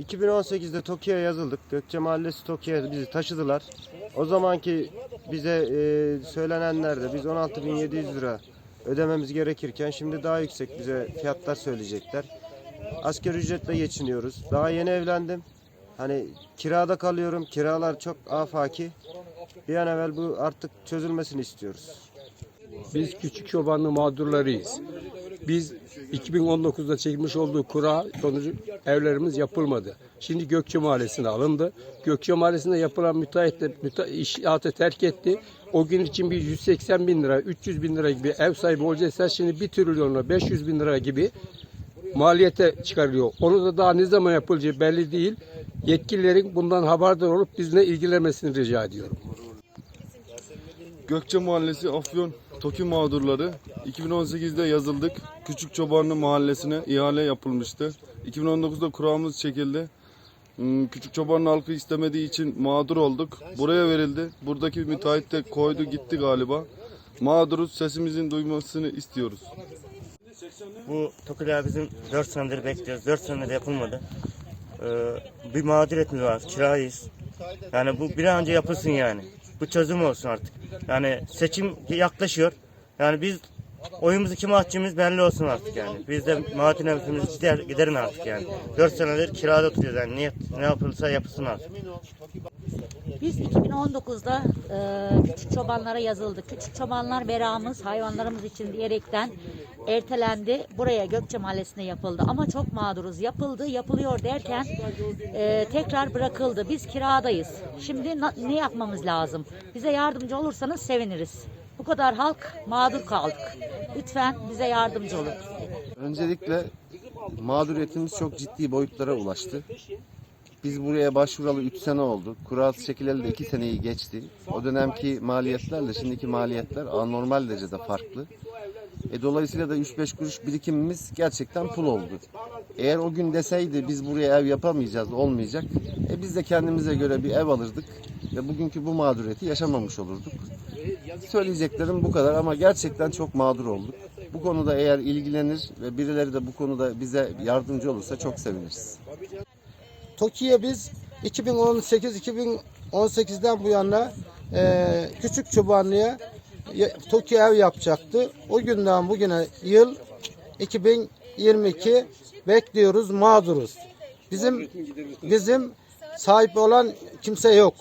2018'de Tokyo'ya yazıldık. Gökçe Mahallesi Tokyo'ya bizi taşıdılar. O zamanki bize e, söylenenler de biz 16.700 lira ödememiz gerekirken şimdi daha yüksek bize fiyatlar söyleyecekler. Asgari ücretle geçiniyoruz. Daha yeni evlendim. Hani kirada kalıyorum. Kiralar çok afaki. Bir an evvel bu artık çözülmesini istiyoruz. Biz küçük çobanlı mağdurlarıyız. Biz 2019'da çekmiş olduğu kura sonucu evlerimiz yapılmadı. Şimdi Gökçe Mahallesi'ne alındı. Gökçe Mahallesi'nde yapılan müteahhit de müte, inşaatı terk etti. O gün için bir 180 bin lira, 300 bin lira gibi ev sahibi olacaksa şimdi 1 trilyonla 500 bin lira gibi maliyete çıkarılıyor. Onu da daha ne zaman yapılacağı belli değil. Yetkililerin bundan haberdar olup bizle ilgilenmesini rica ediyorum. Gökçe Mahallesi Afyon TOKİ mağdurları 2018'de yazıldık. Küçük Çobanlı Mahallesi'ne ihale yapılmıştı. 2019'da kuramız çekildi. Hmm, Küçük Çobanlı halkı istemediği için mağdur olduk. Buraya verildi. Buradaki müteahhit de koydu gitti galiba. Mağduruz sesimizin duymasını istiyoruz. Bu TOKİ'ler bizim 4 senedir bekliyoruz. 4 senedir yapılmadı. Ee, bir mağduriyetimiz var. Kirayız. Yani bu bir an önce yapılsın yani. Bu çözüm olsun artık. Yani seçim yaklaşıyor. Yani biz oyumuzu kime atacağımız belli olsun artık yani. Biz de maatin nefesimizi gider, giderin artık yani. 4 senedir kirada oturuyoruz yani. Ne, ne yapılırsa yapılsın artık. Biz 2019'da e, küçük çobanlara yazıldık. Küçük çobanlar beramız, hayvanlarımız için diyerekten ertelendi. Buraya Gökçe Mahallesi'ne yapıldı. Ama çok mağduruz. Yapıldı, yapılıyor derken e, tekrar bırakıldı. Biz kiradayız. Şimdi ne yapmamız lazım? Bize yardımcı olursanız seviniriz. Bu kadar halk mağdur kaldık. Lütfen bize yardımcı olun. Öncelikle mağduriyetimiz çok ciddi boyutlara ulaştı. Biz buraya başvuralı 3 sene oldu. Kural çekileli de 2 seneyi geçti. O dönemki maliyetlerle şimdiki maliyetler anormal derecede farklı. E, dolayısıyla da 3-5 kuruş birikimimiz gerçekten pul oldu. Eğer o gün deseydi biz buraya ev yapamayacağız, olmayacak. E, biz de kendimize göre bir ev alırdık ve bugünkü bu mağduriyeti yaşamamış olurduk. Söyleyeceklerim bu kadar ama gerçekten çok mağdur olduk. Bu konuda eğer ilgilenir ve birileri de bu konuda bize yardımcı olursa çok seviniriz. TOKİ'ye biz 2018-2018'den bu yana e, küçük çobanlığa TOKİ ev yapacaktı. O günden bugüne yıl 2022 bekliyoruz, mağduruz. Bizim bizim sahip olan kimse yok.